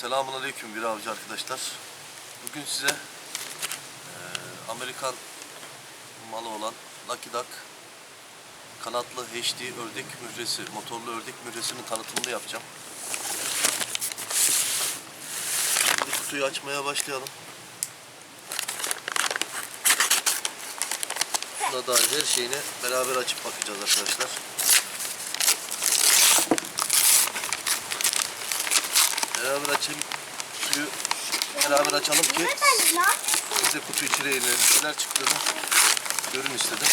Selamun Aleyküm bir avcı arkadaşlar. Bugün size eee, Amerikan malı olan Lucky Duck kanatlı HD ördek mühresi, motorlu ördek mühresinin tanıtımını yapacağım. Şimdi kutuyu açmaya başlayalım. Buna dair her şeyini beraber açıp bakacağız arkadaşlar. Beraber açayım. Kutuyu beraber açalım ki Mehmet Ali ne yapıyorsun? siz de kutu içeriğini neler çıktığını görün istedim.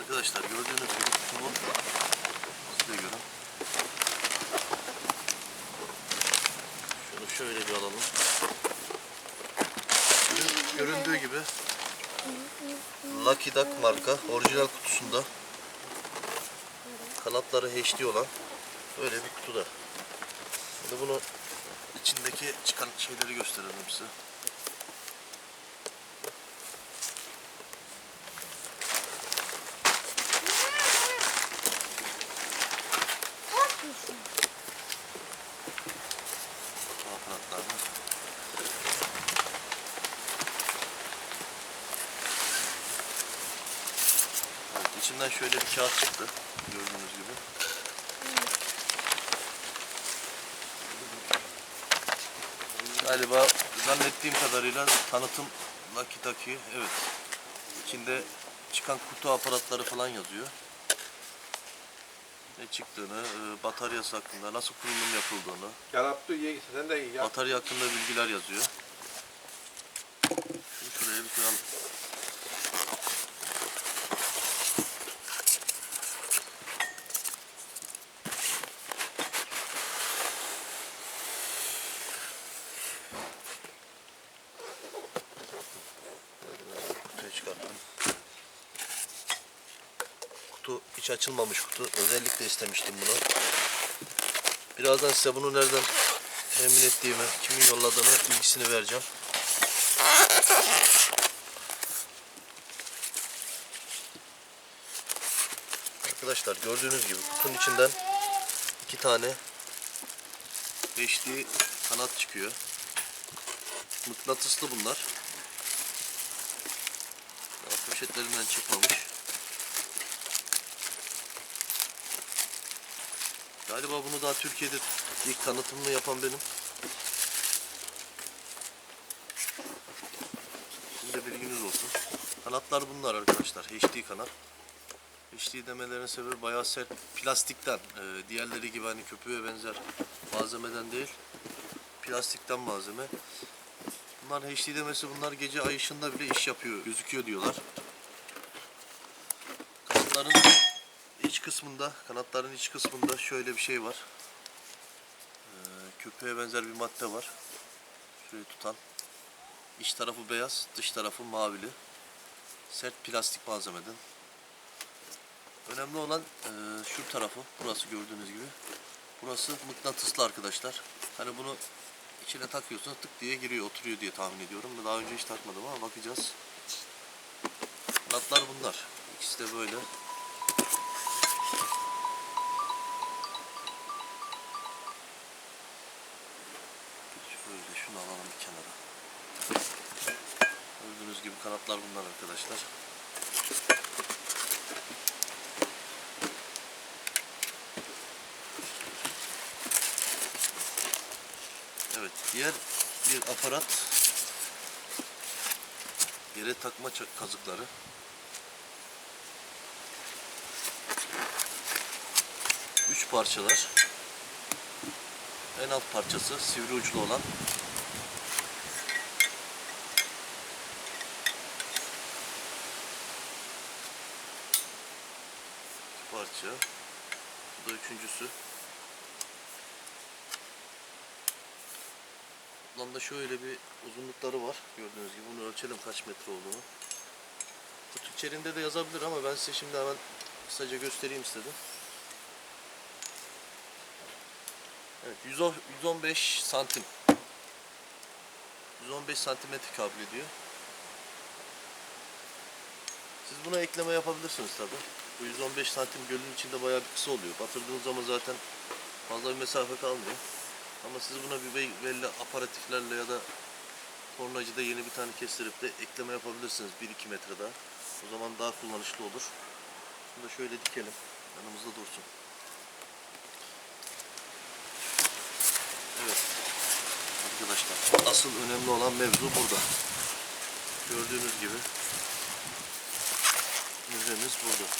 Arkadaşlar gördüğünüz gibi kutu bu. Siz de görün. Şunu şöyle bir alalım. Görün- Göründüğü gibi Duck marka orijinal kutusunda kanatları HD olan böyle bir kutuda. Şimdi bunu içindeki çıkan şeyleri gösterelim size. Ne yapıyorsun? Sağ kanatlarını. Evet, içinden şöyle bir kağıt çıktı. Gördüğünüz gibi. Galiba zannettiğim kadarıyla tanıtım Lucky Ducky. Evet. İçinde çıkan kutu aparatları falan yazıyor. Ne çıktığını, e, bataryası hakkında, nasıl kurulum yapıldığını, Yaraptı ye sen de ya. Batarya hakkında bilgiler yazıyor. Şunu şuraya bir koyalım. Kutuyu çıkarttım. Kutu hiç açılmamış kutu. Özellikle istemiştim bunu. Birazdan size bunu nereden temin ettiğimi, kimin yolladığını bilgisini vereceğim. Arkadaşlar gördüğünüz gibi kutunun içinden iki tane HD kanat çıkıyor. Mıknatıslı bunlar. Daha poşetlerinden çıkmamış. Galiba bunu daha Türkiye'de ilk tanıtımını yapan benim. Şimdi bilginiz olsun. Kanatlar bunlar arkadaşlar. HD kanat. HD demelerinin sebebi bayağı sert plastikten. Ee, diğerleri gibi hani köpüğe benzer malzemeden değil. Plastikten malzeme. Bunlar HD demesi bunlar gece ay ışığında bile iş yapıyor, gözüküyor diyorlar. Kanatların iç kısmında, kanatların iç kısmında şöyle bir şey var. Ee, köpüğe benzer bir madde var. Şöyle tutan. İç tarafı beyaz, dış tarafı mavili. Sert plastik malzemeden. Önemli olan e, şu tarafı, burası gördüğünüz gibi. Burası mıknatıslı arkadaşlar. Hani bunu içine takıyorsunuz tık diye giriyor, oturuyor diye tahmin ediyorum. Daha önce hiç takmadım ama bakacağız. Kanatlar bunlar. İkisi de böyle. Gibi kanatlar bunlar arkadaşlar. Evet, diğer bir aparat yere takma kazıkları. Üç parçalar. En alt parçası sivri uçlu olan. Parça. Bu da üçüncüsü. Toplamda şöyle bir uzunlukları var. Gördüğünüz gibi bunu ölçelim kaç metre olduğunu. Kutu içerisinde de yazabilir ama ben size şimdi hemen kısaca göstereyim istedim. Evet 110 115 santim. 115 santimetre kabul ediyor. Siz buna ekleme yapabilirsiniz tabi. Bu 115 santim gölün içinde bayağı bir kısa oluyor. Batırdığınız zaman zaten fazla bir mesafe kalmıyor. Ama siz buna bir be- belli aparatiflerle ya da tornacıda yeni bir tane kestirip de ekleme yapabilirsiniz 1-2 metre daha. O zaman daha kullanışlı olur. Bunu da şöyle dikelim. Yanımızda dursun. Evet. Arkadaşlar asıl önemli olan mevzu burada. Gördüğünüz gibi mühremiz burada.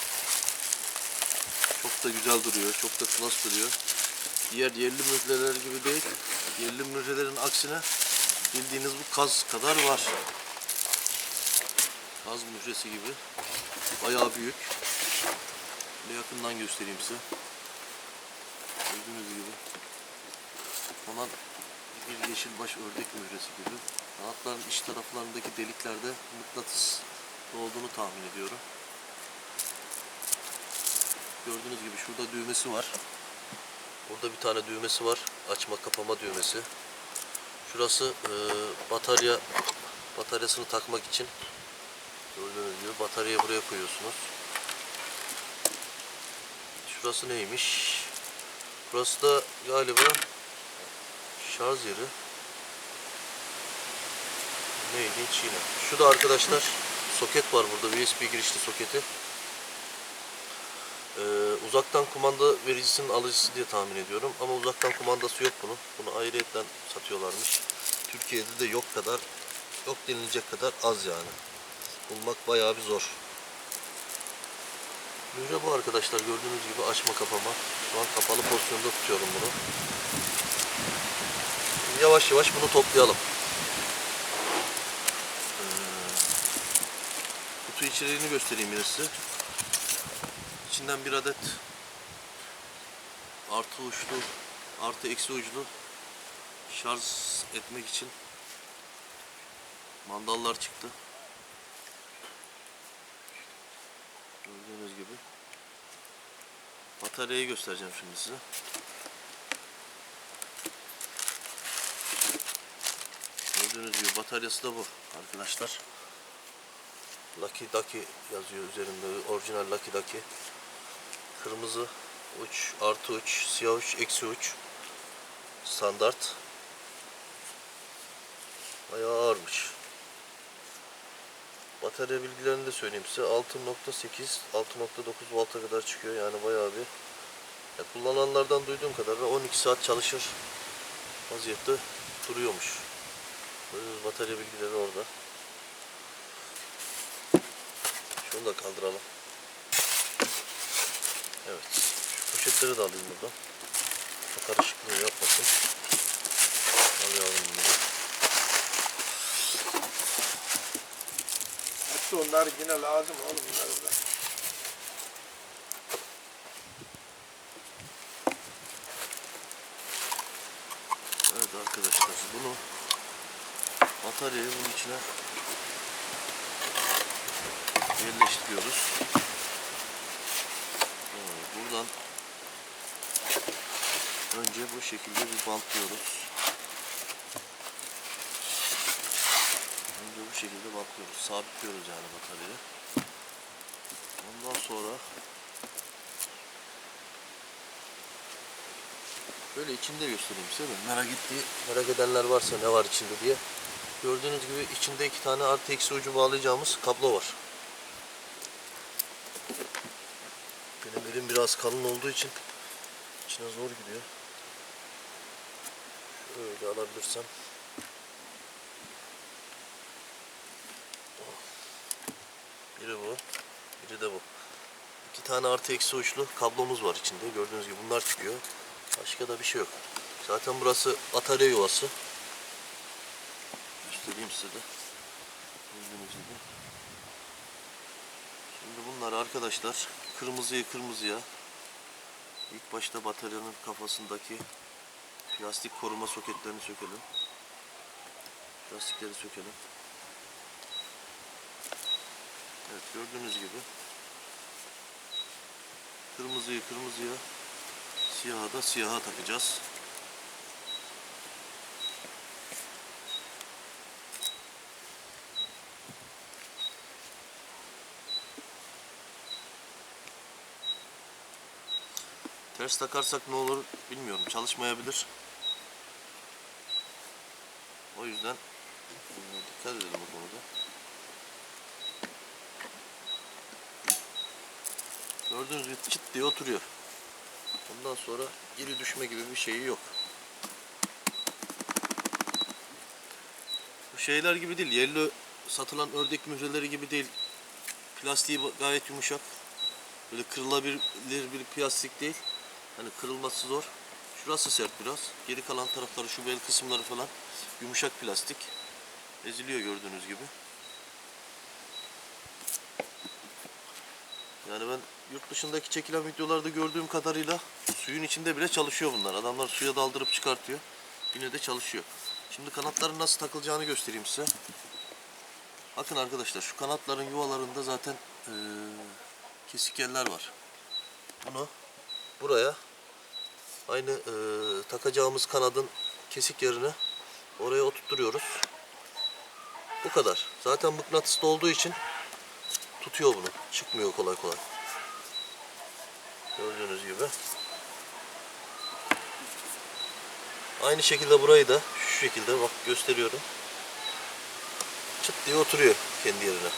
Çok da güzel duruyor. Çok da klas duruyor. Diğer yerli mühreler gibi değil. Yerli mührelerin aksine bildiğiniz bu kaz kadar var. Kaz mühresi gibi. Bayağı büyük. Şöyle yakından göstereyim size. Gördüğünüz gibi. Ona bir yeşilbaş ördek mühresi gibi. Kanatların iç taraflarındaki deliklerde mıknatıs olduğunu tahmin ediyorum. Gördüğünüz gibi şurada düğmesi var. Burada bir tane düğmesi var. Açma kapama düğmesi. Şurası e, batarya bataryasını takmak için gördüğünüz gibi bataryayı buraya koyuyorsunuz. Şurası neymiş? Burası da galiba şarj yeri. Neydi? Çiğne. Şu da arkadaşlar soket var burada. USB girişli soketi. Uzaktan kumanda vericisinin alıcısı diye tahmin ediyorum. Ama uzaktan kumandası yok bunun. Bunu ayrıyetten satıyorlarmış. Türkiye'de de yok kadar, yok denilecek kadar az yani. Bulmak bayağı bir zor. Mühre bu arkadaşlar. Gördüğünüz gibi açma kapama. Şu an kapalı pozisyonda tutuyorum bunu. Yavaş yavaş bunu toplayalım. Ee, kutu içeriğini göstereyim yine size. İçinden bir adet artı uçlu, artı eksi uçlu şarj etmek için mandallar çıktı. Gördüğünüz gibi. Bataryayı göstereceğim şimdi size. Gördüğünüz gibi bataryası da bu arkadaşlar. Lucky Ducky yazıyor üzerinde. Orijinal Lucky Ducky. Kırmızı uç, artı uç, siyah uç, eksi uç. Standart. Bayağı ağırmış. Batarya bilgilerini de söyleyeyim size. 6.8, 6.9 volta kadar çıkıyor. Yani bayağı bir. Ya kullananlardan duyduğum kadarıyla 12 saat çalışır vaziyette duruyormuş. Ee, Batarya bilgileri orada. Şunu da kaldıralım. Evet. Şu poşetleri de alayım buradan. O karışıklığı yapmasın. Alayalım bunu. Hatta onlar yine lazım oğlum bunlar da. Evet arkadaşlar bunu bataryayı bunun içine yerleştiriyoruz. Buradan önce bu şekilde bir bantlıyoruz. Önce bu şekilde bantlıyoruz. Sabitliyoruz yani bataryayı. Ondan sonra Böyle içinde göstereyim size merak ettiği, merak edenler varsa ne var içinde diye. Gördüğünüz gibi içinde iki tane artı eksi ucu bağlayacağımız kablo var. Benim elim biraz kalın olduğu için içine zor gidiyor. Şöyle alabilirsem. Biri bu, biri de bu. İki tane artı eksi uçlu kablomuz var içinde. Gördüğünüz gibi bunlar çıkıyor. Başka da bir şey yok. Zaten burası batarya yuvası. Göstereyim size de. Gördüğünüz gibi. Şimdi bunlar arkadaşlar kırmızıyı kırmızıya ilk başta bataryanın kafasındaki plastik koruma soketlerini sökelim. Plastikleri sökelim. Evet gördüğünüz gibi kırmızıyı kırmızıya Siyahı da siyaha takacağız. Ters takarsak ne olur bilmiyorum. Çalışmayabilir. O yüzden e, dikkat edelim bu konuda. Gördüğünüz gibi çıt diye oturuyor. Ondan sonra geri düşme gibi bir şeyi yok. Bu şeyler gibi değil. Yerli satılan ördek mühreleri gibi değil. Plastiği gayet yumuşak. Böyle kırılabilir bir plastik değil. Hani kırılması zor. Şurası sert biraz. Geri kalan tarafları şu bel kısımları falan yumuşak plastik. Eziliyor gördüğünüz gibi. Yani ben yurt dışındaki çekilen videolarda gördüğüm kadarıyla suyun içinde bile çalışıyor bunlar. Adamlar suya daldırıp çıkartıyor. Yine de çalışıyor. Şimdi kanatların nasıl takılacağını göstereyim size. Bakın arkadaşlar şu kanatların yuvalarında zaten eee, kesik yerler var. Bunu buraya aynı eee, takacağımız kanadın kesik yerine oraya oturtturuyoruz. Bu kadar. Zaten mıknatıslı olduğu için tutuyor bunu. Çıkmıyor kolay kolay. Gördüğünüz gibi. Aynı şekilde burayı da şu şekilde bak gösteriyorum. Çıt diye oturuyor kendi yerine.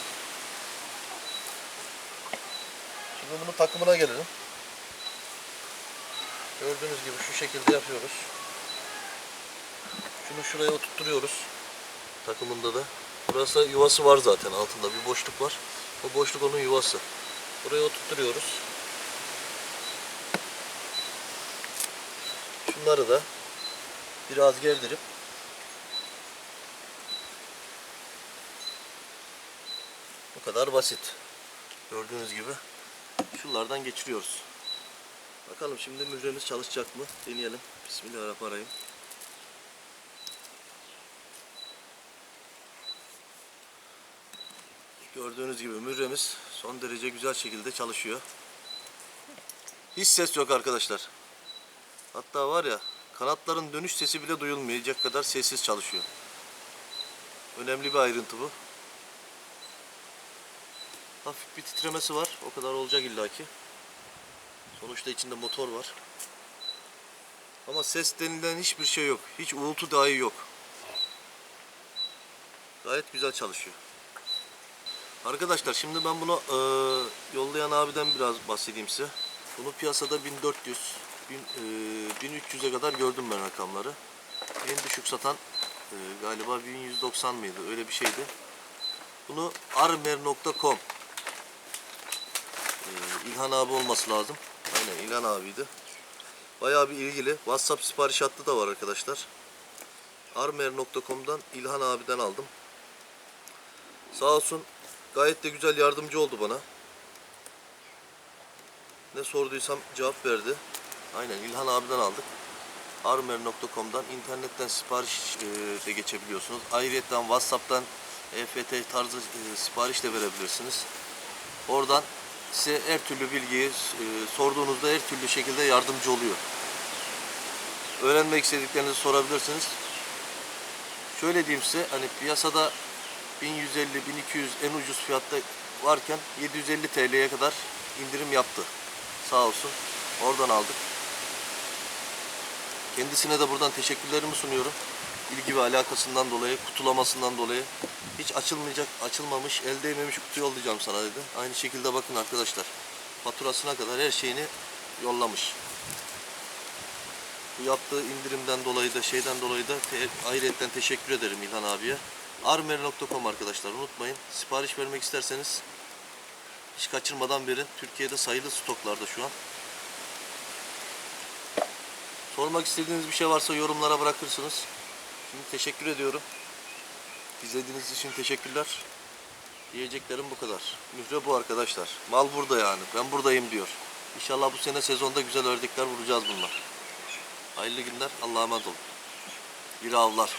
Şimdi bunun takımına gelelim. Gördüğünüz gibi şu şekilde yapıyoruz. Şunu şuraya oturtturuyoruz. Takımında da. Burası yuvası var zaten altında bir boşluk var. O boşluk onun yuvası. Buraya oturtturuyoruz. Şunları da biraz gerdirip bu kadar basit. Gördüğünüz gibi şunlardan geçiriyoruz. Bakalım şimdi mühremiz çalışacak mı? Deneyelim. Bismillahirrahmanirrahim. Gördüğünüz gibi mühremiz son derece güzel şekilde çalışıyor. Hiç ses yok arkadaşlar. Hatta var ya kanatların dönüş sesi bile duyulmayacak kadar sessiz çalışıyor. Önemli bir ayrıntı bu. Hafif bir titremesi var. O kadar olacak illaki. Sonuçta içinde motor var. Ama ses denilen hiçbir şey yok. Hiç uğultu dahi yok. Gayet güzel çalışıyor. Arkadaşlar şimdi ben bunu e, yollayan abiden biraz bahsedeyim size. Bunu piyasada 1400, 1000, e, 1300'e kadar gördüm ben rakamları. En düşük satan e, galiba 1190 mıydı öyle bir şeydi. Bunu armer.com e, İlhan abi olması lazım. Aynen İlhan abiydi. Bayağı bir ilgili. WhatsApp sipariş hattı da var arkadaşlar. Armer.com'dan İlhan abiden aldım. Sağ olsun gayet de güzel yardımcı oldu bana. Ne sorduysam cevap verdi. Aynen İlhan abiden aldık. Armer.com'dan internetten sipariş e, de geçebiliyorsunuz. Ayrıca WhatsApp'tan EFT tarzı e, sipariş de verebilirsiniz. Oradan size her türlü bilgiyi e, sorduğunuzda her türlü şekilde yardımcı oluyor. Öğrenmek istediklerinizi sorabilirsiniz. Şöyle diyeyim size hani piyasada 1150 1200 en ucuz fiyatta varken 750 TL'ye kadar indirim yaptı. Sağ olsun. Oradan aldık. Kendisine de buradan teşekkürlerimi sunuyorum. İlgi ve alakasından dolayı, kutulamasından dolayı. Hiç açılmayacak, açılmamış, el değmemiş kutu yollayacağım sana dedi. Aynı şekilde bakın arkadaşlar. Faturasına kadar her şeyini yollamış. Bu yaptığı indirimden dolayı da şeyden dolayı da te- ayrıyetten teşekkür ederim İlhan abiye. Armer.com arkadaşlar unutmayın. Sipariş vermek isterseniz hiç kaçırmadan verin. Türkiye'de sayılı stoklarda şu an. Sormak istediğiniz bir şey varsa yorumlara bırakırsınız. Şimdi teşekkür ediyorum. İzlediğiniz için teşekkürler. Diyeceklerim bu kadar. Mühre bu arkadaşlar. Mal burada yani. Ben buradayım diyor. İnşallah bu sene sezonda güzel ördekler vuracağız bunlar. Hayırlı günler. Allah'a emanet olun. Bir avlar.